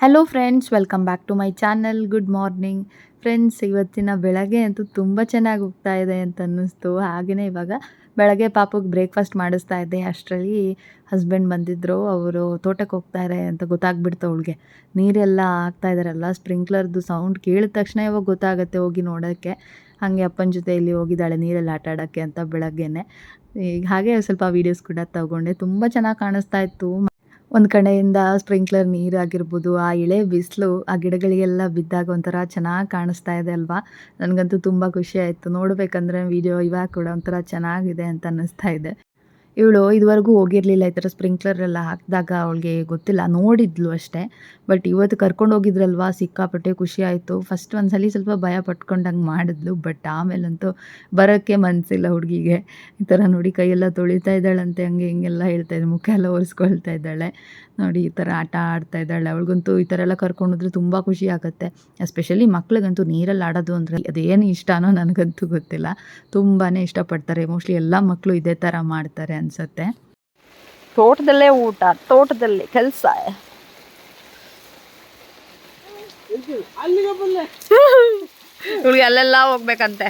Hello friends welcome back to my channel good morning friends ಇವತ್ತಿನ ಬೆಳಗ್ಗೆ ಅಂತೂ ತುಂಬ ಚೆನ್ನಾಗಿ ಹೋಗ್ತಾ ಇದೆ ಅಂತ ಅನ್ನಿಸ್ತು. ಹಾಗೆಯೇ ಇವಾಗ ಬೆಳಗ್ಗೆ ಪಾಪಕ್ಕೆ ಬ್ರೇಕ್ಫಾಸ್ಟ್ ಮಾಡಿಸ್ತಾ ಇದ್ದೆ. ಅಷ್ಟರಲ್ಲಿ ಹಸ್ಬೆಂಡ್ ಬಂದಿದ್ದರು ಅವರು ತೋಟಕ್ಕೆ ಹೋಗ್ತಾರೆ ಅಂತ ಗೊತ್ತಾಗ್ಬಿಡ್ತು ಅವಳಿಗೆ. ನೀರೆಲ್ಲ ಹಾಕ್ತಾ ಇದ್ದಾರಲ್ಲ ಸ್ಪ್ರಿಂಕ್ಲರ್ದು ಸೌಂಡ್ ಕೇಳಿದ ತಕ್ಷಣ ಇವಾಗ ಗೊತ್ತಾಗುತ್ತೆ ಹೋಗಿ ನೋಡೋಕ್ಕೆ ಹಾಗೆ ಅಪ್ಪನ ಜೊತೆ ಇಲ್ಲಿ ಹೋಗಿದ್ದಾಳೆ ನೀರಲ್ಲಿ ಆಟ ಆಡೋಕ್ಕೆ ಅಂತ ಬೆಳಗ್ಗೆನೆ. ಈಗ ಹಾಗೆ ಸ್ವಲ್ಪ ವೀಡಿಯೋಸ್ ಕೂಡ ತಗೊಂಡೆ. ತುಂಬ ಚೆನ್ನಾಗಿ ಕಾಣಿಸ್ತಾ ಇತ್ತು. ಒಂದು ಕಡೆಯಿಂದ ಸ್ಪ್ರಿಂಕ್ಲರ್ ನೀರಾಗಿರ್ಬೋದು ಆ ಎಳೆ ಬಿಸಿಲು, ಆ ಗಿಡಗಳಿಗೆಲ್ಲ ಬಿದ್ದಾಗ ಒಂಥರ ಚೆನ್ನಾಗಿ ಕಾಣಿಸ್ತಾ ಇದೆ ಅಲ್ವಾ? ನನಗಂತೂ ತುಂಬ ಖುಷಿ ಆಯಿತು. ನೋಡಬೇಕಂದ್ರೆ ವಿಡಿಯೋ ಇವಾಗ ಕೂಡ ಒಂಥರ ಚೆನ್ನಾಗಿದೆ ಅಂತ ಅನ್ನಿಸ್ತಾ ಇದೆ. ಇವಳು ಇದುವರೆಗೂ ಹೋಗಿರಲಿಲ್ಲ ಈ ಥರ ಸ್ಪ್ರಿಂಕ್ಲರ್ ಎಲ್ಲ ಹಾಕಿದಾಗ ಅವಳಿಗೆ ಗೊತ್ತಿಲ್ಲ. ನೋಡಿದ್ಲು ಅಷ್ಟೇ. ಬಟ್ ಇವತ್ತು ಕರ್ಕೊಂಡು ಹೋಗಿದ್ರಲ್ವಾ? ಸಿಕ್ಕಾಪಟ್ಟೆ ಖುಷಿ ಆಯಿತು. ಫಸ್ಟ್ ಒಂದ್ಸಲಿ ಸ್ವಲ್ಪ ಭಯ ಪಟ್ಕೊಂಡಂಗೆ ಮಾಡಿದ್ಲು. ಬಟ್ ಆಮೇಲಂತೂ ಬರೋಕ್ಕೆ ಮನಸ್ಸಿಲ್ಲ ಹುಡುಗಿಗೆ. ಈ ಥರ ನೋಡಿ ಕೈಯೆಲ್ಲ ತೊಳಿತಾ ಇದ್ದಾಳಂತೆ. ಹಂಗೆ ಹಿಂಗೆಲ್ಲ ಹೇಳ್ತಾ ಇದ್ದೆ ಮುಖ ಎಲ್ಲ ಒರೆಸ್ಕೊಳ್ತಾ ಇದ್ದಾಳೆ. ನೋಡಿ ಈ ಥರ ಆಟ ಆಡ್ತಾ ಇದ್ದಾಳೆ. ಅವಳಿಗಂತೂ ಈ ಥರ ಎಲ್ಲ ಕರ್ಕೊಂಡೋದ್ರೆ ತುಂಬ ಖುಷಿ ಆಗುತ್ತೆ. ಎಸ್ಪೆಷಲಿ ಮಕ್ಳಿಗಂತೂ ನೀರಲ್ಲಿ ಆಡೋದು ಅಂದರೆ ಅದೇನು ಇಷ್ಟನೋ ನನಗಂತೂ ಗೊತ್ತಿಲ್ಲ. ತುಂಬಾ ಇಷ್ಟಪಡ್ತಾರೆ. ಮೋಸ್ಟ್ಲಿ ಎಲ್ಲ ಮಕ್ಕಳು ಇದೇ ಥರ ಮಾಡ್ತಾರೆ ಅನಿಸುತ್ತೆ. ತೋಟದಲ್ಲೇ ಊಟ ತೋಟದಲ್ಲಿ ಕೆಲಸ. ಇವಳಿಗೆ ಅಲ್ಲೆಲ್ಲ ಹೋಗ್ಬೇಕಂತೆ!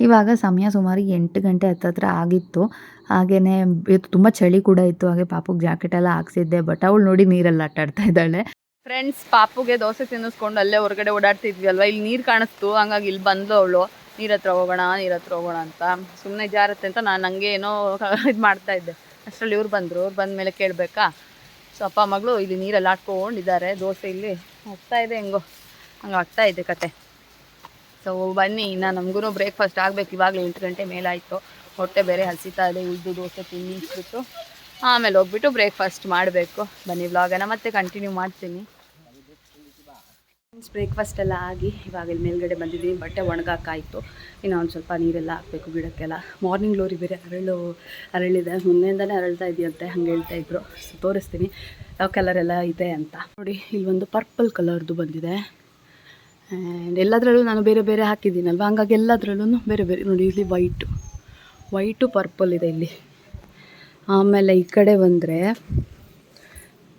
ಇವಾಗ ಸಮಯ ಸುಮಾರು ಎಂಟು ಗಂಟೆ ಹತ್ತತ್ರ ಆಗಿತ್ತು. ಹಾಗೆಯೇ ತುಂಬ ಚಳಿ ಕೂಡ ಇತ್ತು. ಹಾಗೆ ಪಾಪುಗೆ ಜಾಕೆಟ್ ಎಲ್ಲ ಹಾಕ್ಸಿದ್ದೆ ಬಟ್ ಅವಳು ನೋಡಿ ನೀರಲ್ಲಿ ಆಟಾಡ್ತಾ ಇದ್ದಾಳೆ. ಫ್ರೆಂಡ್ಸ್ ಪಾಪುಗೆ ದೋಸೆ ತಿನ್ನಿಸ್ಕೊಂಡು ಅಲ್ಲೇ ಹೊರಗಡೆ ಓಡಾಡ್ತಿದ್ವಿ ಅಲ್ವಾ ಇಲ್ಲಿ ನೀರು ಕಾಣಿಸ್ತು, ಹಂಗಾಗಿ ಇಲ್ಲಿ ಬಂದು ಅವಳು. ನೀರ್ ಹತ್ರ ಹೋಗೋಣ, ನೀರ್ ಹತ್ರ ಹೋಗೋಣ ಅಂತ. ಸುಮ್ಮನೆ ಜಾರತ್ತೆ ಅಂತ ನಾನು ಹಂಗೆ ಏನೋ ಇದು ಮಾಡ್ತಾ ಇದ್ದೆ. ಅಷ್ಟರಲ್ಲಿ ಇವ್ರು ಬಂದರು. ಅವ್ರು ಬಂದ ಮೇಲೆ ಕೇಳಬೇಕಾ? ಸೊ, ಅಪ್ಪ, ಮಗಳು ಇಲ್ಲಿ ನೀರಲ್ಲಿ ಆಡ್ಕೊಂಡಿದ್ದಾರೆ. ದೋಸೆ ಇಲ್ಲಿ ಹೋಗ್ತಾ ಇದೆ ಹೆಂಗೋ. ಹಂಗೆ ಆಗ್ತಾ ಇದೆ ಕತೆ. ಸೊ ಬನ್ನಿ, ಇನ್ನು ನಮಗೂ ಬ್ರೇಕ್ಫಾಸ್ಟ್ ಆಗಬೇಕು. ಇವಾಗಲೇ ಎಂಟು ಗಂಟೆ ಮೇಲಾಯಿತು. ಹೊಟ್ಟೆ ಬೇರೆ ಹಸಿತಾ ಇದೆ. ಉಳಿದು ದೋಸೆ ತಿನ್ನಿಸ್ಬಿಟ್ಟು ಆಮೇಲೆ ಹೋಗ್ಬಿಟ್ಟು ಬ್ರೇಕ್ಫಾಸ್ಟ್ ಮಾಡಬೇಕು. ಬನ್ನಿ ವ್ಲಾಗನ ಮತ್ತೆ ಕಂಟಿನ್ಯೂ ಮಾಡ್ತೀನಿ. ಬ್ರೇಕ್ಫಾಸ್ಟ್ ಎಲ್ಲ ಆಗಿ ಇವಾಗ ಇಲ್ಲಿ ಮೇಲ್ಗಡೆ ಬಂದಿದ್ದೀನಿ. ಬಟ್ಟೆ ಒಣಗಾಕಾಯಿತು. ಇನ್ನು ಒಂದು ಸ್ವಲ್ಪ ನೀರೆಲ್ಲ ಹಾಕಬೇಕು ಗಿಡಕ್ಕೆಲ್ಲ. ಮಾರ್ನಿಂಗ್ ಲೋರಿ ಬೇರೆ ಅರಳು, ಅರಳಿದೆ. ಮೊನ್ನೆಯಿಂದಲೇ ಅರಳ್ತಾ ಇದೆಯಂತೆ ಹಂಗೆ ಹೇಳ್ತಾ ಇದ್ರು. ತೋರಿಸ್ತೀನಿ. ಯಾವ ಕಲರ್ ಎಲ್ಲ ಇದೆ ಅಂತ. ನೋಡಿ, ಇಲ್ಲಿ ಒಂದು ಪರ್ಪಲ್ ಕಲರ್ದು ಬಂದಿದೆ. ಆ್ಯಂಡ್ ಎಲ್ಲದರಲ್ಲೂ ನಾನು ಬೇರೆ ಬೇರೆ ಹಾಕಿದ್ದೀನಲ್ವ? ಹಂಗಾಗಿ ಎಲ್ಲದರಲ್ಲೂ ಬೇರೆ ಬೇರೆ. ನೋಡಿ, ಇಲ್ಲಿ ವೈಟು ವೈಟು ಪರ್ಪಲ್ ಇದೆ ಇಲ್ಲಿ. ಆಮೇಲೆ ಈ ಕಡೆ ಬಂದರೆ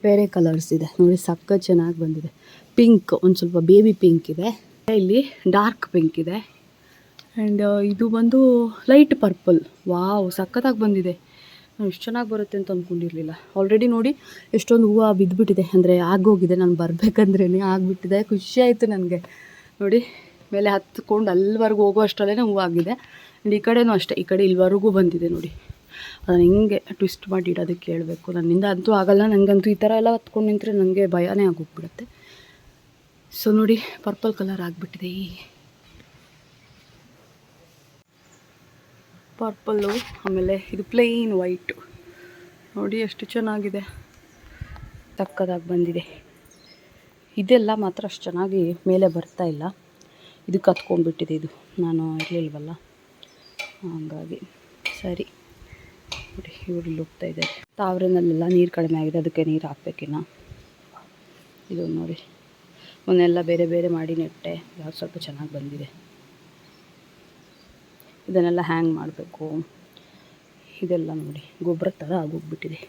ಬೇರೆ ಕಲರ್ಸ್ ಇದೆ. ನೋಡಿ ಸಕ್ಕ ಚೆನ್ನಾಗಿ ಬಂದಿದೆ. ಪಿಂಕ್, ಒಂದು ಸ್ವಲ್ಪ ಬೇಬಿ ಪಿಂಕ್ ಇದೆ. ಇಲ್ಲಿ ಡಾರ್ಕ್ ಪಿಂಕ್ ಇದೆ. ಆ್ಯಂಡ್ ಇದು ಬಂದು ಲೈಟ್ ಪರ್ಪಲ್. ವಾವ್, ಸಖತ್ತಾಗಿ ಬಂದಿದೆ. ನಾನು ಇಷ್ಟು ಚೆನ್ನಾಗಿ ಬರುತ್ತೆ ಅಂತ ಅಂದ್ಕೊಂಡಿರಲಿಲ್ಲ ಆಲ್ರೆಡಿ ನೋಡಿ ಎಷ್ಟೊಂದು ಹೂವು ಬಿದ್ದುಬಿಟ್ಟಿದೆ ಅಂದರೆ ಆಗೋಗಿದೆ. ನಾನು ಬರಬೇಕಂದ್ರೇ ಆಗಿಬಿಟ್ಟಿದೆ. ಖುಷಿ ಆಯಿತು ನನಗೆ. ನೋಡಿ, ಮೇಲೆ ಹತ್ಕೊಂಡು ಅಲ್ಲಿವರೆಗೂ ಹೋಗೋ ಅಷ್ಟರಲ್ಲೇ ಹೂವು ಆಗಿದೆ. ಆ್ಯಂಡ್ ಈ ಕಡೆನೂ ಅಷ್ಟೇ. ಈ ಕಡೆ ಇಲ್ಲಿವರೆಗೂ ಬಂದಿದೆ ನೋಡಿ. ಅದನ್ನು ಹಿಂಗೆ ಟ್ವಿಸ್ಟ್ ಮಾಡಿ ಇಡೋದಕ್ಕೆ ಹೇಳಬೇಕು. ನನ್ನಿಂದ ಅಂತೂ ಆಗಲ್ಲ. ನನಗಂತೂ ಈ ಥರ ಎಲ್ಲ ಹತ್ಕೊಂಡು ನಿಂತರೆ ನನಗೆ ಭಯನೇ ಆಗೋಗ್ಬಿಡುತ್ತೆ. ಸೊ ನೋಡಿ ಪರ್ಪಲ್ ಕಲರ್ ಆಗಿಬಿಟ್ಟಿದೆ ಈ ಪರ್ಪಲ್ಲು ಆಮೇಲೆ ಇದು ಪ್ಲೇನ್ ವೈಟು ನೋಡಿ, ಎಷ್ಟು ಚೆನ್ನಾಗಿದೆ. ತಕ್ಕದಾಗಿ ಬಂದಿದೆ. ಇದೆಲ್ಲ ಮಾತ್ರ ಅಷ್ಟು ಚೆನ್ನಾಗಿ ಮೇಲೆ ಬರ್ತಾ ಇಲ್ಲ. ಇದು ಕತ್ಕೊಂಡ್ಬಿಟ್ಟಿದೆ ಇದು. ನಾನು ಇರಲಿಲ್ವಲ್ಲ? ಹಾಗಾಗಿ, ಸರಿ. ನೋಡಿ, ಇವರು ಇಲ್ಲಿ ಹೋಗ್ತಾ ಇದ್ದಾರೆ. ತಾವ್ರೆನಲ್ಲೆಲ್ಲ ನೀರು ಕಡಿಮೆ ಆಗಿದೆ, ಅದಕ್ಕೆ ನೀರು ಹಾಕ್ಬೇಕಿನ್ನ. ಇದು ನೋಡಿ. ಅವನ್ನೆಲ್ಲ ಬೇರೆ ಬೇರೆ ಮಾಡಿ ನೆಟ್ಟೆ. ಯಾವ ಸ್ವಲ್ಪ ಚೆನ್ನಾಗಿ ಬಂದಿದೆ. ಇದನ್ನೆಲ್ಲ ಹ್ಯಾಂಗ್ ಮಾಡಬೇಕು. ಇದೆಲ್ಲ ನೋಡಿ, ಗೊಬ್ಬರ ಥರ ಆಗೋಗ್ಬಿಟ್ಟಿದೆ.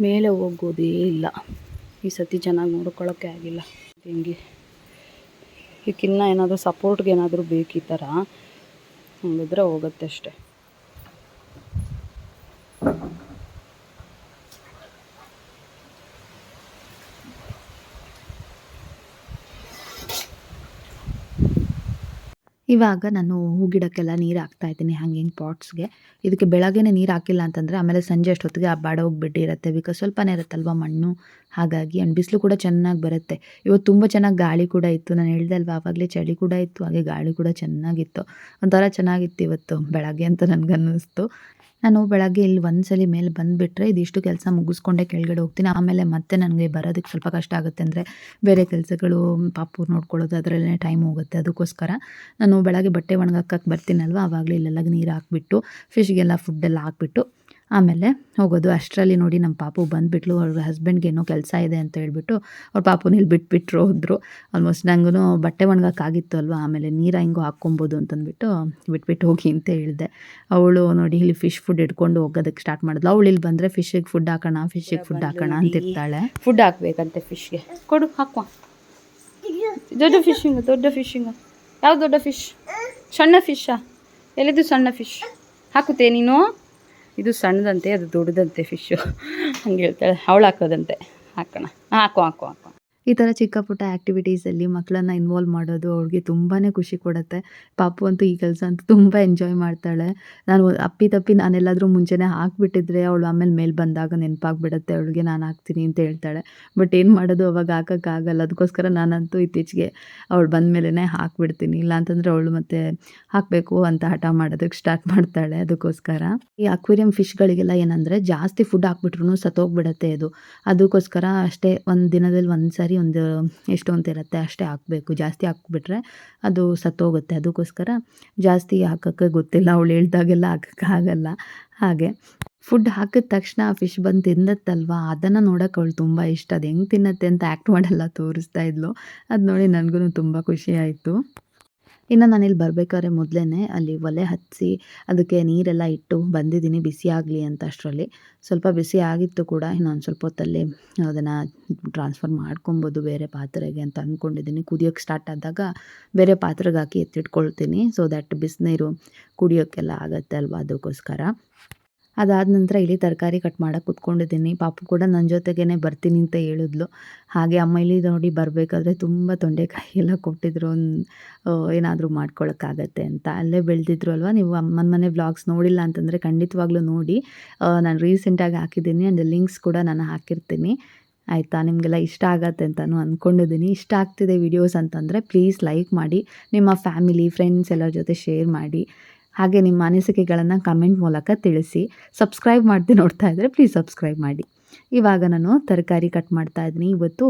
ಮೇಲೆ ಹೋಗೋದೇ ಇಲ್ಲ. ಈ ಸತಿ ಚೆನ್ನಾಗಿ ನೋಡ್ಕೊಳ್ಳೋಕ್ಕೆ ಆಗಿಲ್ಲ. ಹೆಂಗೆ. ಇದಕ್ಕಿನ್ನ ಏನಾದರೂ ಸಪೋರ್ಟ್ಗೆ ಏನಾದರೂ ಬೇಕು ಈ ಥರ ಹಂಗಿದ್ರೆ ಹೋಗುತ್ತೆ ಅಷ್ಟೆ. ಇವಾಗ ನಾನು ಹೂ ಗಿಡಕ್ಕೆಲ್ಲ ನೀರು ಹಾಕ್ತಾ ಇದ್ದೀನಿ ಹ್ಯಾಂಗಿಂಗ್ ಪಾಟ್ಸ್ಗೆ ಇದಕ್ಕೆ ಬೆಳಗ್ಗೆನೇ ನೀರು ಹಾಕಿಲ್ಲ ಅಂತಂದರೆ ಆಮೇಲೆ ಸಂಜೆ ಅಷ್ಟೊತ್ತಿಗೆ ಆ ಬಾಡ ಹೋಗ್ಬಿಟ್ಟಿರುತ್ತೆ ಬಿಕಾಸ್ ಸ್ವಲ್ಪನೇ ಇರುತ್ತಲ್ವ ಮಣ್ಣು? ಹಾಗಾಗಿ ಆ್ಯಂಡ್ ಬಿಸಿಲು ಕೂಡ ಚೆನ್ನಾಗಿ ಬರುತ್ತೆ. ಇವತ್ತು ತುಂಬ ಚೆನ್ನಾಗಿ ಗಾಳಿ ಕೂಡ ಇತ್ತು. ನಾನು ಹೇಳ್ದೆ ಅಲ್ವಾ, ಆವಾಗಲೇ ಚಳಿ ಕೂಡ ಇತ್ತು, ಹಾಗೆ ಗಾಳಿ ಕೂಡ ಚೆನ್ನಾಗಿತ್ತು. ಒಂಥರ ಚೆನ್ನಾಗಿತ್ತು ಇವತ್ತು ಬೆಳಗ್ಗೆ ಅಂತ ನನಗನ್ನಿಸ್ತು. ನಾನು ಬೆಳಗ್ಗೆ ಇಲ್ಲಿ ಒಂದ್ಸಲಿ ಮೇಲೆ ಬಂದುಬಿಟ್ರೆ ಇದಿಷ್ಟು ಕೆಲಸ ಮುಗಿಸ್ಕೊಂಡೆ ಕೆಳಗಡೆ ಹೋಗ್ತೀನಿ. ಆಮೇಲೆ ಮತ್ತೆ ನನಗೆ ಬರೋದಕ್ಕೆ ಸ್ವಲ್ಪ ಕಷ್ಟ ಆಗುತ್ತೆ ಅಂದರೆ ಬೇರೆ ಕೆಲಸಗಳು, ಪಾಪು ನೋಡ್ಕೊಳ್ಳೋದು ಅದರಲ್ಲೇ ಟೈಮ್ ಹೋಗುತ್ತೆ ಅದಕ್ಕೋಸ್ಕರ. ನಾನು ಬೆಳಗ್ಗೆ ಬಟ್ಟೆ ಒಣಗಾಕಕ್ಕೆ ಬರ್ತೀನಲ್ವ? ಆವಾಗಲೇ ಇಲ್ಲೆಲ್ಲ ನೀರು ಹಾಕ್ಬಿಟ್ಟು ಫಿಶ್ಗೆಲ್ಲ ಫುಡ್ಡೆಲ್ಲ ಹಾಕ್ಬಿಟ್ಟು ಆಮೇಲೆ ಹೋಗೋದು. ಅಷ್ಟರಲ್ಲಿ ನೋಡಿ ನಮ್ಮ ಪಾಪು ಬಂದುಬಿಟ್ಲು. ಅವ್ರ ಹಸ್ಬೆಂಡ್ಗೆ ಏನೋ ಕೆಲಸ ಇದೆ ಅಂತ ಹೇಳ್ಬಿಟ್ಟು ಅವ್ರ ಪಾಪು ಇಲ್ಲಿ ಬಿಟ್ಬಿಟ್ರು ಹೋದ್ರು. ಆಲ್ಮೋಸ್ಟ್ ನನಗೂ ಬಟ್ಟೆ ಒಣಗಕ್ಕಾಗಿತ್ತು ಅಲ್ವಾ? ಆಮೇಲೆ ನೀರು ಹೆಂಗೋ ಹಾಕ್ಕೊಬೋದು ಅಂತಂದ್ಬಿಟ್ಟು ಬಿಟ್ಬಿಟ್ಟು ಹೋಗಿ ಅಂತ ಹೇಳಿದೆ. ಅವಳು ನೋಡಿ ಇಲ್ಲಿ ಫಿಶ್ ಫುಡ್ ಇಟ್ಕೊಂಡು ಹೋಗೋದಕ್ಕೆ ಸ್ಟಾರ್ಟ್ ಮಾಡಿದ್ಲು. ಅವಳು ಇಲ್ಲಿ ಬಂದರೆ ಫಿಶಿಗೆ ಫುಡ್ ಹಾಕೋಣ ಫಿಶಿಗೆ ಫುಡ್ ಹಾಕೋಣ ಅಂತಿರ್ತಾಳೆ ಫುಡ್ ಹಾಕ್ಬೇಕಂತೆ ಫಿಶ್ಗೆ ಕೊಡು, ಹಾಕುವ. ದೊಡ್ಡ ಫಿಶಿಂಗು ದೊಡ್ಡ ಫಿಶಿಂಗು ಯಾವ ದೊಡ್ಡ ಫಿಶ್ ಸಣ್ಣ ಫಿಶ್ಶಾ ಎಲ್ಲಿದ್ದು ಸಣ್ಣ ಫಿಶ್ ಹಾಕುತ್ತೆ ನೀನು? ಇದು ಸಣ್ಣದಂತೆ ಅದು ದೊಡ್ಡದಂತೆ ಫಿಶ್ಶು ಹಂಗೆ ಹೇಳ್ತಾಳೆ ಅವಳು ಹಾಕೋದಂತೆ. ಹಾಕೋಣ. ಹಾಕೋ ಹಾಕೋ ಹಾಕೋ. ಈ ಥರ ಚಿಕ್ಕ ಪುಟ್ಟ ಆ್ಯಕ್ಟಿವಿಟೀಸಲ್ಲಿ ಮಕ್ಕಳನ್ನ ಇನ್ವಾಲ್ವ್ ಮಾಡೋದು ಅವ್ಳಿಗೆ ತುಂಬಾ ಖುಷಿ ಕೊಡುತ್ತೆ. ಪಾಪು ಅಂತೂ ಈ ಕೆಲಸ ಅಂತೂ ತುಂಬ ಎಂಜಾಯ್ ಮಾಡ್ತಾಳೆ. ನಾನು ಅಪ್ಪಿ ತಪ್ಪಿ ನಾನೆಲ್ಲಾದರೂ ಮುಂಚೆನೇ ಹಾಕ್ಬಿಟ್ಟಿದ್ರೆ ಅವಳು ಆಮೇಲೆ ಮೇಲೆ ಬಂದಾಗ ನೆನಪಾಗ್ಬಿಡುತ್ತೆ, ಅವಳಿಗೆ ನಾನು ಹಾಕ್ತೀನಿ ಅಂತ ಹೇಳ್ತಾಳೆ. ಬಟ್ ಏನು ಮಾಡೋದು ಅವಾಗ ಹಾಕೋಕ್ಕಾಗಲ್ಲ. ಅದಕ್ಕೋಸ್ಕರ ನಾನಂತೂ ಇತ್ತೀಚೆಗೆ ಅವಳು ಬಂದ ಮೇಲೇ ಹಾಕ್ಬಿಡ್ತೀನಿ. ಇಲ್ಲಾಂತಂದರೆ ಅವಳು ಮತ್ತೆ ಹಾಕಬೇಕು ಅಂತ ಹಠ ಮಾಡೋದಕ್ಕೆ ಸ್ಟಾರ್ಟ್ ಮಾಡ್ತಾಳೆ ಅದಕ್ಕೋಸ್ಕರ. ಈ ಅಕ್ವೇರಿಯಂ ಫಿಶ್ಗಳಿಗೆಲ್ಲ ಏನಂದರೆ ಜಾಸ್ತಿ ಫುಡ್ ಹಾಕ್ಬಿಟ್ರು ಸತ್ತೋಗ್ಬಿಡತ್ತೆ ಇದು ಅದಕ್ಕೋಸ್ಕರ ಅಷ್ಟೇ ಒಂದು ದಿನದಲ್ಲಿ ಒಂದು ಸಾರಿ ಒಂದು ಎಷ್ಟು ಅಂತ ಇರುತ್ತೆ ಅಷ್ಟೇ ಹಾಕಬೇಕು. ಜಾಸ್ತಿ ಹಾಕ್ಬಿಟ್ರೆ ಅದು ಸತ್ತೋಗುತ್ತೆ. ಅದಕ್ಕೋಸ್ಕರ ಜಾಸ್ತಿ ಹಾಕೋಕ್ಕೆ ಗೊತ್ತಿಲ್ಲ. ಅವಳು ಹೇಳ್ದಾಗೆಲ್ಲ ಹಾಕೋಕ್ಕಾಗಲ್ಲ ಹಾಗೆ ಫುಡ್ ಹಾಕಿದ ತಕ್ಷಣ ಫಿಶ್ ಬಂದು ತಿಂದತ್ತಲ್ವ? ಅದನ್ನು ನೋಡೋಕೆ ಅವಳು ತುಂಬ ಇಷ್ಟ. ಅದು ಹೆಂಗೆ ತಿನ್ನತ್ತೆ ಅಂತ ಆ್ಯಕ್ಟ್ ಮಾಡೆಲ್ಲ ತೋರಿಸ್ತಾ ಇದ್ಲು. ಅದು ನೋಡಿ ನನಗೂ ತುಂಬ ಖುಷಿ ಆಯಿತು. ಇನ್ನು ನಾನಿಲ್ಲಿ ಬರಬೇಕಾದ್ರೆ ಮೊದಲೇ ಅಲ್ಲಿ ಒಲೆ ಹಚ್ಚಿ ಅದಕ್ಕೆ ನೀರೆಲ್ಲ ಇಟ್ಟು ಬಂದಿದ್ದೀನಿ, ಬಿಸಿ ಆಗಲಿ ಅಂತ ಅಷ್ಟರಲ್ಲಿ. ಸ್ವಲ್ಪ ಬಿಸಿ ಆಗಿತ್ತು ಕೂಡ ಇನ್ನೊಂದು ಸ್ವಲ್ಪ ಹೊತ್ತಲ್ಲಿ ಅದನ್ನು ಟ್ರಾನ್ಸ್ಫರ್ ಮಾಡ್ಕೊಬೋದು ಬೇರೆ ಪಾತ್ರೆಗೆ ಅಂತ ಅಂದ್ಕೊಂಡಿದ್ದೀನಿ ಕುದಿಯೋಕ್ಕೆ ಸ್ಟಾರ್ಟ್ ಆದಾಗ ಬೇರೆ ಪಾತ್ರೆಗೆ ಹಾಕಿ ಎತ್ತಿಟ್ಕೊಳ್ತೀನಿ. ಸೊ ದ್ಯಾಟ್ ಬಿಸಿನೀರು ಕುಡಿಯೋಕ್ಕೆಲ್ಲ ಆಗುತ್ತೆ ಅಲ್ವಾ ಅದಕ್ಕೋಸ್ಕರ. ಅದಾದ ನಂತರ ಇಲ್ಲಿ ತರಕಾರಿ ಕಟ್ ಮಾಡಕ್ಕೆ ಕೂತ್ಕೊಂಡಿದ್ದೀನಿ. ಪಾಪು ಕೂಡ ನನ್ನ ಜೊತೆಗೇ ಬರ್ತೀನಿ ಅಂತ ಹೇಳಿದ್ಲು. ಹಾಗೆ ಅಮ್ಮ ಇಲ್ಲಿ ನೋಡಿ ಬರಬೇಕಾದ್ರೆ ತುಂಬ ತೊಂಡೆಕಾಯಿ ಎಲ್ಲ ಕೊಟ್ಟಿದ್ರು. ಏನಾದರೂ ಮಾಡ್ಕೊಳಕ್ಕಾಗತ್ತೆ ಅಂತ. ಅಲ್ಲೇ ಬೆಳೆದಿದ್ರು ಅಲ್ವಾ? ನೀವು ಅಮ್ಮನ ಮನೆ ವ್ಲಾಗ್ಸ್ ನೋಡಿಲ್ಲ ಅಂತಂದರೆ ಖಂಡಿತವಾಗ್ಲೂ ನೋಡಿ. ನಾನು ರೀಸೆಂಟಾಗಿ ಹಾಕಿದ್ದೀನಿ ಆ್ಯಂಡ್ ಲಿಂಕ್ಸ್ ಕೂಡ ನಾನು ಹಾಕಿರ್ತೀನಿ. ಆಯಿತಾ? ನಿಮಗೆಲ್ಲ ಇಷ್ಟ ಆಗತ್ತೆ ಅಂತಲೂ ಅಂದ್ಕೊಂಡಿದ್ದೀನಿ ಇಷ್ಟ ಆಗ್ತಿದೆ ವಿಡಿಯೋಸ್ ಅಂತಂದರೆ ಪ್ಲೀಸ್ ಲೈಕ್ ಮಾಡಿ. ನಿಮ್ಮ ಫ್ಯಾಮಿಲಿ ಫ್ರೆಂಡ್ಸ್ ಎಲ್ಲರ ಜೊತೆ ಶೇರ್ ಮಾಡಿ. ಹಾಗೆ ನಿಮ್ಮ ಅನಿಸಿಕೆಗಳನ್ನು ಕಮೆಂಟ್ ಮೂಲಕ ತಿಳಿಸಿ. ಸಬ್ಸ್ಕ್ರೈಬ್ ಮಾಡದೆ ನೋಡ್ತಾ ಇದ್ದರೆ ಪ್ಲೀಸ್ ಸಬ್ಸ್ಕ್ರೈಬ್ ಮಾಡಿ. ಇವಾಗ ನಾನು ತರಕಾರಿ ಕಟ್ ಮಾಡ್ತಾ ಇದ್ದೀನಿ. ಇವತ್ತು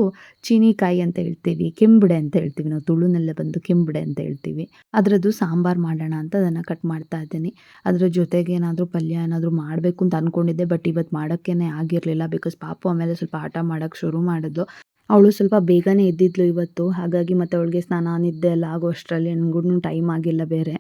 ಚೀನಿಕಾಯಿ ಅಂತ ಹೇಳ್ತೀವಿ, ಕೆಂಬುಡೆ ಅಂತ ಹೇಳ್ತೀವಿ. ನಾವು ತುಳುನೆಲ್ಲ ಬಂದು ಕೆಂಬುಡೆ ಅಂತ ಹೇಳ್ತೀವಿ. ಅದರದ್ದು ಸಾಂಬಾರು ಮಾಡೋಣ ಅಂತ ಅದನ್ನು ಕಟ್ ಮಾಡ್ತಾ ಇದ್ದೀನಿ. ಅದರ ಜೊತೆಗೆ ಏನಾದರೂ ಪಲ್ಯ ಏನಾದರೂ ಮಾಡಬೇಕು ಅಂತ ಅಂದ್ಕೊಂಡಿದ್ದೆ ಬಟ್ ಇವತ್ತು ಮಾಡೋಕ್ಕೇ ಆಗಿರಲಿಲ್ಲ ಬಿಕಾಸ್ ಪಾಪು ಆಮೇಲೆ ಸ್ವಲ್ಪ ಆಟ ಮಾಡೋಕ್ಕೆ ಶುರು ಮಾಡಿದ್ಲು. ಅವಳು ಸ್ವಲ್ಪ ಬೇಗನೆ ಎದ್ದಿದ್ಲು ಇವತ್ತು. ಹಾಗಾಗಿ ಮತ್ತು ಅವಳಿಗೆ ಸ್ನಾನ ನಿದ್ದೆ ಎಲ್ಲ ಆಗೋ ಅಷ್ಟರಲ್ಲಿ ನನಗೂ ಟೈಮ್ ಆಗಿಲ್ಲ ಬೇರೆ.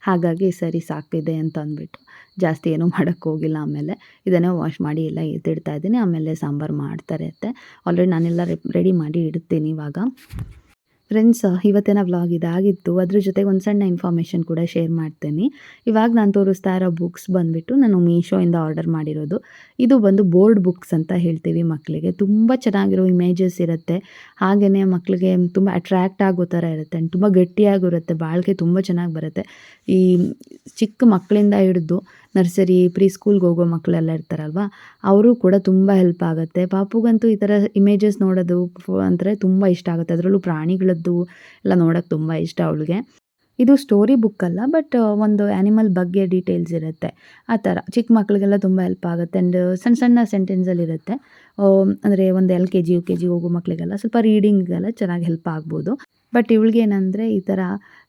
ಹಾಗಾಗಿ ಸರಿ ಸಾಕಿದೆ ಅಂತ ಅಂದ್ಬಿಟ್ಟು ಜಾಸ್ತಿ ಏನೂ ಮಾಡೋಕ್ಕೆ ಹೋಗಿಲ್ಲ ಆಮೇಲೆ. ಇದನ್ನೇ ವಾಶ್ ಮಾಡಿ ಎಲ್ಲ ಎತ್ತಿಡ್ತಾ ಇದ್ದೀನಿ. ಆಮೇಲೆ ಸಾಂಬಾರು ಮಾಡ್ತಾರೆ ಅತ್ತೆ. ಆಲ್ರೆಡಿ ನಾನೆಲ್ಲ ರೆಡಿ ಮಾಡಿ ಇಡ್ತೀನಿ ಇವಾಗ. ಫ್ರೆಂಡ್ಸ್ ಇವತ್ತಿನ ವ್ಲಾಗ್ ಇದಾಗಿತ್ತು. ಅದ್ರ ಜೊತೆಗೆ ಒಂದು ಸಣ್ಣ ಇನ್ಫಾರ್ಮೇಷನ್ ಕೂಡ ಶೇರ್ ಮಾಡ್ತೀನಿ. ಇವಾಗ ನಾನು ತೋರಿಸ್ತಾ ಇರೋ ಬುಕ್ಸ್ ಬಂದುಬಿಟ್ಟು ನಾನು ಮೀಶೋಯಿಂದ ಆರ್ಡರ್ ಮಾಡಿರೋದು. ಇದು ಬಂದು ಬೋರ್ಡ್ ಬುಕ್ಸ್ ಅಂತ ಹೇಳ್ತೀವಿ ಮಕ್ಕಳಿಗೆ ತುಂಬ ಚೆನ್ನಾಗಿರೋ ಇಮೇಜಸ್ ಇರುತ್ತೆ. ಹಾಗೆಯೇ ಮಕ್ಕಳಿಗೆ ತುಂಬ ಅಟ್ರ್ಯಾಕ್ಟ್ ಆಗೋ ಥರ ಇರುತ್ತೆ. ಆ್ಯಂಡ್ ತುಂಬ ಗಟ್ಟಿಯಾಗಿರುತ್ತೆ. ಬಾಳಿಕೆ ತುಂಬ ಚೆನ್ನಾಗಿ ಬರುತ್ತೆ. ಈ ಚಿಕ್ಕ ಮಕ್ಕಳಿಂದ ಹಿಡಿದು ನರ್ಸರಿ ಪ್ರೀ ಸ್ಕೂಲ್ಗೆ ಹೋಗೋ ಮಕ್ಕಳೆಲ್ಲ ಇರ್ತಾರಲ್ವ ಅವರು ಕೂಡ ತುಂಬ ಹೆಲ್ಪ್ ಆಗುತ್ತೆ. ಪಾಪುಗಂತೂ ಈ ಥರ ಇಮೇಜಸ್ ನೋಡೋದು ಅಂದರೆ ತುಂಬ ಇಷ್ಟ ಆಗುತ್ತೆ. ಅದರಲ್ಲೂ ಪ್ರಾಣಿಗಳದ್ದು ಎಲ್ಲ ನೋಡೋಕ್ಕೆ ತುಂಬ ಇಷ್ಟ ಅವಳಿಗೆ. ಇದು ಸ್ಟೋರಿ ಬುಕ್ ಅಲ್ಲ ಬಟ್ ಒಂದು ಆ್ಯನಿಮಲ್ ಬಗ್ಗೆ ಡೀಟೇಲ್ಸ್ ಇರುತ್ತೆ. ಆ ಥರ ಚಿಕ್ಕ ಮಕ್ಕಳಿಗೆಲ್ಲ ತುಂಬ ಹೆಲ್ಪ್ ಆಗುತ್ತೆ ಆ್ಯಂಡ್ ಸಣ್ಣ ಸಣ್ಣ ಸೆಂಟೆನ್ಸಲ್ಲಿ ಇರುತ್ತೆ. ಅಂದರೆ ಒಂದು L K G, U K G ಹೋಗೋ ಮಕ್ಕಳಿಗೆಲ್ಲ ಸ್ವಲ್ಪ ರೀಡಿಂಗ್ಗೆಲ್ಲ ಚೆನ್ನಾಗಿ ಹೆಲ್ಪ್ ಆಗ್ಬೋದು. ಬಟ್ ಇವಳಿಗೇನಂದರೆ ಈ ಥರ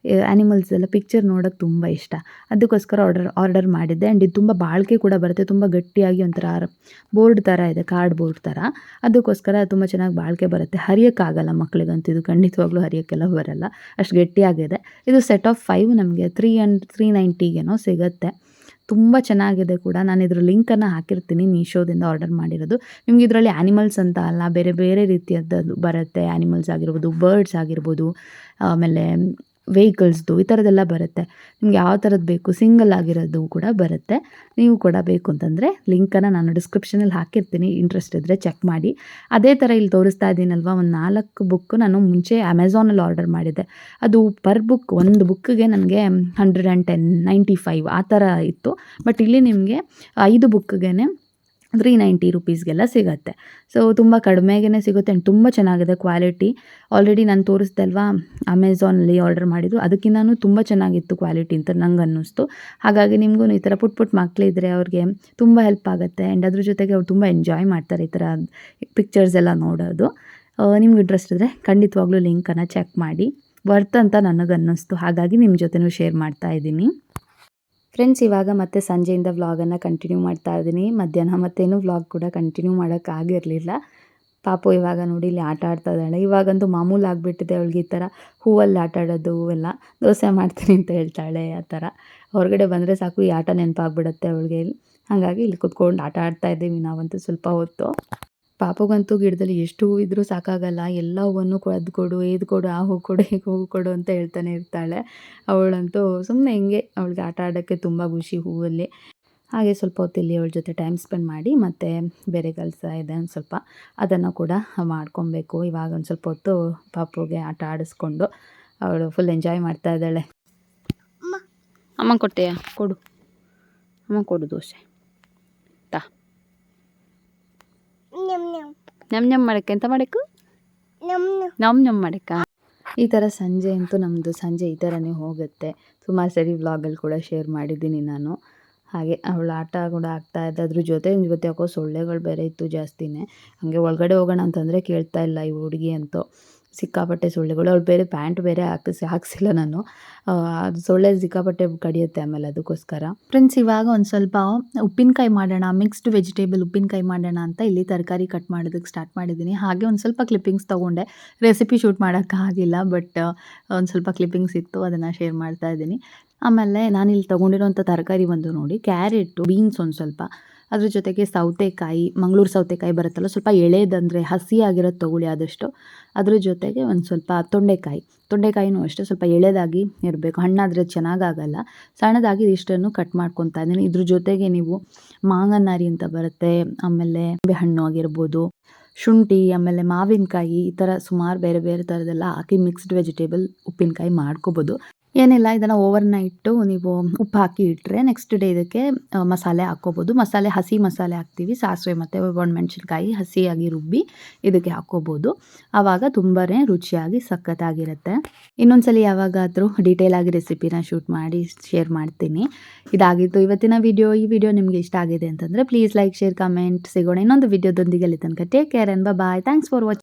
ಆ್ಯನಿಮಲ್ಸ್ ಎಲ್ಲ ಪಿಕ್ಚರ್ ನೋಡೋಕ್ಕೆ ತುಂಬ ಇಷ್ಟ. ಅದಕ್ಕೋಸ್ಕರ ಆರ್ಡರ್ ಆರ್ಡರ್ ಮಾಡಿದ್ದೆ. ಆ್ಯಂಡ್ ಇದು ತುಂಬ ಬಾಳಿಕೆ ಕೂಡ ಬರುತ್ತೆ. ತುಂಬ ಗಟ್ಟಿಯಾಗಿ ಒಂಥರ ಬೋರ್ಡ್ ಥರ ಇದೆ ಕಾರ್ಡ್ ಬೋರ್ಡ್ ಥರ ಅದಕ್ಕೋಸ್ಕರ ತುಂಬ ಚೆನ್ನಾಗಿ ಬಾಳಿಕೆ ಬರುತ್ತೆ. ಹರಿಯೋಕ್ಕಾಗಲ್ಲ ಮಕ್ಕಳಿಗಂತೂ ಇದು ಖಂಡಿತವಾಗ್ಲೂ ಹರಿಯೋಕ್ಕೆಲ್ಲ ಬರಲ್ಲ. ಅಷ್ಟು ಗಟ್ಟಿಯಾಗಿದೆ. ಇದು ಸೆಟ್ ಆಫ್ ಫೈವ್ ನಮಗೆ. ತ್ರೀ ಅಂಡ್ ತ್ರೀ ನೈಂಟಿಗೇನೋ ಸಿಗುತ್ತೆ. ತುಂಬ ಚೆನ್ನಾಗಿದೆ ಕೂಡ. ನಾನು ಇದ್ರ ಲಿಂಕನ್ನು ಹಾಕಿರ್ತೀನಿ ಮೀಶೋದಿಂದ ಆರ್ಡರ್ ಮಾಡಿರೋದು. ನಿಮ್ಗೆ ಇದರಲ್ಲಿ ಆ್ಯನಿಮಲ್ಸ್ ಅಂತ ಅಲ್ಲ, ಬೇರೆ ಬೇರೆ ರೀತಿಯದ್ದು ಬರುತ್ತೆ. ಆ್ಯನಿಮಲ್ಸ್ ಆಗಿರ್ಬೋದು, ಬರ್ಡ್ಸ್ ಆಗಿರ್ಬೋದು, ಆಮೇಲೆ ವೆಹಿಕಲ್ಸ್ದು ಈ ಥರದ್ದೆಲ್ಲ ಬರುತ್ತೆ. ನಿಮ್ಗೆ ಯಾವ ಥರದ್ದು ಬೇಕು? ಸಿಂಗಲ್ ಆಗಿರೋದು ಕೂಡ ಬರುತ್ತೆ. ನೀವು ಕೂಡ ಬೇಕು ಅಂತಂದರೆ ಲಿಂಕನ್ನು ನಾನು ಡಿಸ್ಕ್ರಿಪ್ಷನಲ್ಲಿ ಹಾಕಿರ್ತೀನಿ. ಇಂಟ್ರೆಸ್ಟ್ ಇದ್ದರೆ ಚೆಕ್ ಮಾಡಿ. ಅದೇ ಥರ ಇಲ್ಲಿ ತೋರಿಸ್ತಾ ಇದ್ದೀನಲ್ವ, ಒಂದು ನಾಲ್ಕು ಬುಕ್ ನಾನು ಮುಂಚೆ ಅಮೆಝಾನಲ್ಲಿ ಆರ್ಡರ್ ಮಾಡಿದ್ದೆ. ಅದು ಪರ್ ಬುಕ್ ಒಂದು ಬುಕ್ಕಿಗೆ ನನಗೆ hundred and ten ninety five ಆ ಥರ ಇತ್ತು. ಬಟ್ ಇಲ್ಲಿ ನಿಮಗೆ ಐದು ಬುಕ್ಕಿಗೆ ತ್ರೀ ನೈಂಟಿ ರುಪೀಸ್ಗೆಲ್ಲ ಸಿಗುತ್ತೆ. ಸೊ ತುಂಬ ಕಡಿಮೆಗೇ ಸಿಗುತ್ತೆ ಆ್ಯಂಡ್ ತುಂಬ ಚೆನ್ನಾಗಿದೆ ಕ್ವಾಲಿಟಿ ಆಲ್ರೆಡಿ ನಾನು ತೋರಿಸ್ದೆ ಅಲ್ವಾ ಅಮೆಝಾನಲ್ಲಿ ಆರ್ಡರ್ ಮಾಡಿದ್ದು, ಅದಕ್ಕಿಂತನೂ ತುಂಬ ಚೆನ್ನಾಗಿತ್ತು ಕ್ವಾಲಿಟಿ ಅಂತ ನಂಗೆ ಅನ್ನಿಸ್ತು. ಹಾಗಾಗಿ ನಿಮಗೂ ಈ ಥರ ಪುಟ್ ಪುಟ್ ಮಕ್ಕಳಿದ್ರೆ ಅವ್ರಿಗೆ ತುಂಬ ಹೆಲ್ಪ್ ಆಗುತ್ತೆ ಆ್ಯಂಡ್ ಅದ್ರ ಜೊತೆಗೆ ಅವ್ರು ತುಂಬ ಎಂಜಾಯ್ ಮಾಡ್ತಾರೆ ಈ ಥರ ಪಿಕ್ಚರ್ಸ್ ಎಲ್ಲ ನೋಡೋದು. ನಿಮ್ಗೆ ಇಂಟ್ರೆಸ್ಟ್ ಇದ್ದರೆ ಖಂಡಿತವಾಗ್ಲೂ ಲಿಂಕನ್ನು ಚೆಕ್ ಮಾಡಿ. ವರ್ತ್ ಅಂತ ನನಗನ್ನಿಸ್ತು. ಹಾಗಾಗಿ ನಿಮ್ಮ ಜೊತೆನೂ ಶೇರ್ ಮಾಡ್ತಾ ಇದ್ದೀನಿ. ಫ್ರೆಂಡ್ಸ್ ಇವಾಗ ಮತ್ತೆ ಸಂಜೆಯಿಂದ ವ್ಲಾಗನ್ನು ಕಂಟಿನ್ಯೂ ಮಾಡ್ತಾ ಇದ್ದೀನಿ. ಮಧ್ಯಾಹ್ನ ಮತ್ತೇನು ವ್ಲಾಗ್ ಕೂಡ ಕಂಟಿನ್ಯೂ ಮಾಡೋಕ್ಕಾಗಿರಲಿಲ್ಲ ಪಾಪು ಇವಾಗ ನೋಡಿ ಇಲ್ಲಿ ಆಟ ಆಡ್ತಾ ಇದ್ದಾಳೆ. ಇವಾಗಂತೂ ಮಾಮೂಲು ಆಗಿಬಿಟ್ಟಿದೆ ಅವಳಿಗೆ ಈ ಥರ ಹೂವಲ್ಲಿ ಆಟ ಆಡೋದು ಎಲ್ಲ ದೋಸೆ ಮಾಡ್ತೀನಿ ಅಂತ ಹೇಳ್ತಾಳೆ ಆ ಥರ. ಹೊರಗಡೆ ಬಂದರೆ ಸಾಕು, ಈ ಆಟ ನೆನಪಾಗ್ಬಿಡುತ್ತೆ ಅವಳಿಗೆ. ಹಾಗಾಗಿ ಇಲ್ಲಿ ಕುತ್ಕೊಂಡು ಆಟ ಆಡ್ತಾ ಇದ್ದೀವಿ ನಾವಂತೂ ಸ್ವಲ್ಪ ಹೊತ್ತು. ಪಾಪಗಂತೂ ಗಿಡದಲ್ಲಿ ಎಷ್ಟು ಹೂ ಇದ್ರೂ ಸಾಕಾಗಲ್ಲ. ಎಲ್ಲ ಹೂವನ್ನು ಅದು ಕೊಡು ಏದು ಕೊಡು ಆ ಹೂ ಕೊಡು ಈಗ ಹೂ ಕೊಡು ಅಂತ ಹೇಳ್ತಾನೆ ಇರ್ತಾಳೆ. ಅವಳಂತೂ ಸುಮ್ಮನೆ ಹಿಂಗೆ ಅವಳಿಗೆ ಆಟ ಆಡೋಕ್ಕೆ ತುಂಬ ಖುಷಿ ಹೂವಲ್ಲಿ. ಹಾಗೆ ಸ್ವಲ್ಪ ಹೊತ್ತಿಲ್ಲಿ ಅವಳ ಜೊತೆ ಟೈಮ್ ಸ್ಪೆಂಡ್ ಮಾಡಿ ಮತ್ತು ಬೇರೆ ಕೆಲಸ ಇದೆ ಒಂದು ಸ್ವಲ್ಪ ಅದನ್ನು ಕೂಡ ಮಾಡ್ಕೊಬೇಕು. ಇವಾಗ ಒಂದು ಸ್ವಲ್ಪ ಹೊತ್ತು ಪಾಪುಗೆ ಆಟ ಆಡಿಸ್ಕೊಂಡು ಅವಳು ಫುಲ್ ಎಂಜಾಯ್ ಮಾಡ್ತಾ ಇದ್ದಾಳೆ. ಅಮ್ಮ ಕೊಟ್ಟೆಯಾ? ಕೊಡು. ಅಮ್ಮ ಕೊಡು ದೋಸೆ. ನಮ್ ನಮ್ ಮಾಡಕ್ಕೆ ಎಂತ ಮಾಡಕ್ಕು ನಮ್ ನಮ್. ಮಾಡಕ್ಕ ಈ ಥರ ಸಂಜೆ ಅಂತೂ ನಮ್ಮದು ಸಂಜೆ ಈ ಥರನೇ ಹೋಗುತ್ತೆ. ಸುಮಾರು ಸರಿ ವ್ಲಾಗಲ್ಲಿ ಕೂಡ ಶೇರ್ ಮಾಡಿದ್ದೀನಿ ನಾನು. ಹಾಗೆ ಅವಳು ಆಟ ಕೂಡ ಆಗ್ತಾ ಇದ್ದ ಅದ್ರ ಜೊತೆ ಇವತ್ತು ಯಾಕೋ ಸೊಳ್ಳೆಗಳು ಬೇರೆ ಇತ್ತು ಜಾಸ್ತಿನೇ. ಹಾಗೆ ಒಳಗಡೆ ಹೋಗೋಣ ಅಂತಂದರೆ ಕೇಳ್ತಾ ಇಲ್ಲ ಈ ಹುಡುಗಿ ಅಂತೂ. ಸಿಕ್ಕಾಪಟ್ಟೆ ಸೊಳ್ಳೆಗಳು, ಅವ್ಳು ಬೇರೆ ಪ್ಯಾಂಟ್ ಬೇರೆ ಹಾಕಿಸಿ, ಹಾಕ್ಸಿಲ್ಲ ನಾನು. ಅದು ಸೊಳ್ಳೆ ಸಿಕ್ಕಾಪಟ್ಟೆ ಕಡಿಯುತ್ತೆ ಆಮೇಲೆ ಅದಕ್ಕೋಸ್ಕರ. ಫ್ರೆಂಡ್ಸ್ ಇವಾಗ ಒಂದು ಸ್ವಲ್ಪ ಉಪ್ಪಿನಕಾಯಿ ಮಾಡೋಣ ಮಿಕ್ಸ್ಡ್ ವೆಜಿಟೇಬಲ್ ಉಪ್ಪಿನಕಾಯಿ ಮಾಡೋಣ ಅಂತ ಇಲ್ಲಿ ತರಕಾರಿ ಕಟ್ ಮಾಡೋದಕ್ಕೆ ಸ್ಟಾರ್ಟ್ ಮಾಡಿದ್ದೀನಿ. ಹಾಗೆ ಒಂದು ಸ್ವಲ್ಪ ಕ್ಲಿಪ್ಪಿಂಗ್ಸ್ ತೊಗೊಂಡೆ. ರೆಸಿಪಿ ಶೂಟ್ ಮಾಡೋಕ್ಕಾಗಿಲ್ಲ ಬಟ್ ಒಂದು ಸ್ವಲ್ಪ ಕ್ಲಿಪ್ಪಿಂಗ್ಸ್ ಇತ್ತು, ಅದನ್ನು ಶೇರ್ ಮಾಡ್ತಾ ಇದ್ದೀನಿ. ಆಮೇಲೆ ನಾನಿಲ್ಲಿ ತೊಗೊಂಡಿರೋಂಥ ತರಕಾರಿ ಬಂದು ನೋಡಿ ಕ್ಯಾರೆಟು ಬೀನ್ಸ್ ಒಂದು ಸ್ವಲ್ಪ. ಅದ್ರ ಜೊತೆಗೆ ಸೌತೆಕಾಯಿ, ಮಂಗಳೂರು ಸೌತೆಕಾಯಿ ಬರುತ್ತಲ್ಲ, ಸ್ವಲ್ಪ ಎಳೆದಂದರೆ ಹಸಿ ತೊಗೊಳಿ ಆದಷ್ಟು ಅದ್ರ ಜೊತೆಗೆ ಒಂದು ಸ್ವಲ್ಪ ತೊಂಡೆಕಾಯಿ. ತೊಂಡೆಕಾಯಿನೂ ಅಷ್ಟೇ ಸ್ವಲ್ಪ ಎಳೆದಾಗಿ ಇರಬೇಕು. ಹಣ್ಣಾದರೆ ಚೆನ್ನಾಗಾಗಲ್ಲ. ಸಣ್ಣದಾಗಿ ಇಷ್ಟನ್ನು ಕಟ್ ಮಾಡ್ಕೊತಾ ಇದ್ದೀನಿ. ಇದ್ರ ಜೊತೆಗೆ ನೀವು ಮಾಂಗನಾರಿ ಅಂತ ಬರುತ್ತೆ, ಆಮೇಲೆ ಹಣ್ಣು ಆಗಿರ್ಬೋದು, ಶುಂಠಿ, ಆಮೇಲೆ ಮಾವಿನಕಾಯಿ, ಈ ಥರ ಸುಮಾರು ಬೇರೆ ಬೇರೆ ಥರದ್ದೆಲ್ಲ ಹಾಕಿ ಮಿಕ್ಸ್ಡ್ ವೆಜಿಟೇಬಲ್ ಉಪ್ಪಿನಕಾಯಿ ಮಾಡ್ಕೋಬೋದು. ಏನಿಲ್ಲ, ಇದನ್ನು ಓವರ್ ನೈಟು ನೀವು ಉಪ್ಪು ಹಾಕಿ ಇಟ್ಟರೆ ನೆಕ್ಸ್ಟ್ ಡೇ ಇದಕ್ಕೆ ಮಸಾಲೆ ಹಾಕ್ಕೋಬೋದು. ಮಸಾಲೆ, ಹಸಿ ಮಸಾಲೆ ಹಾಕ್ತೀವಿ. ಸಾಸಿವೆ ಮತ್ತು ಒಣಮೆಣ್ಸಿನ್ಕಾಯಿ ಹಸಿಯಾಗಿ ರುಬ್ಬಿ ಇದಕ್ಕೆ ಹಾಕ್ಕೋಬೋದು. ಆವಾಗ ತುಂಬಾ ರುಚಿಯಾಗಿ ಸಖತ್ತಾಗಿರುತ್ತೆ. ಇನ್ನೊಂದ್ಸಲಿ ಯಾವಾಗಾದರೂ ಡೀಟೇಲ್ ಆಗಿ ರೆಸಿಪಿನ ಶೂಟ್ ಮಾಡಿ ಶೇರ್ ಮಾಡ್ತೀನಿ. ಇದಾಗಿತ್ತು ಇವತ್ತಿನ ವಿಡಿಯೋ ಈ ವಿಡಿಯೋ ನಿಮಗೆ ಇಷ್ಟ ಆಗಿದೆ ಅಂತಂದರೆ ಪ್ಲೀಸ್ ಲೈಕ್ ಶೇರ್ ಕಮೆಂಟ್ ಸಿಗೋಣ ಇನ್ನೊಂದು ವಿಡಿಯೋದೊಂದಿಗೆ ಅಲ್ಲಿ ತನಕ. Take care and bye thanks for watching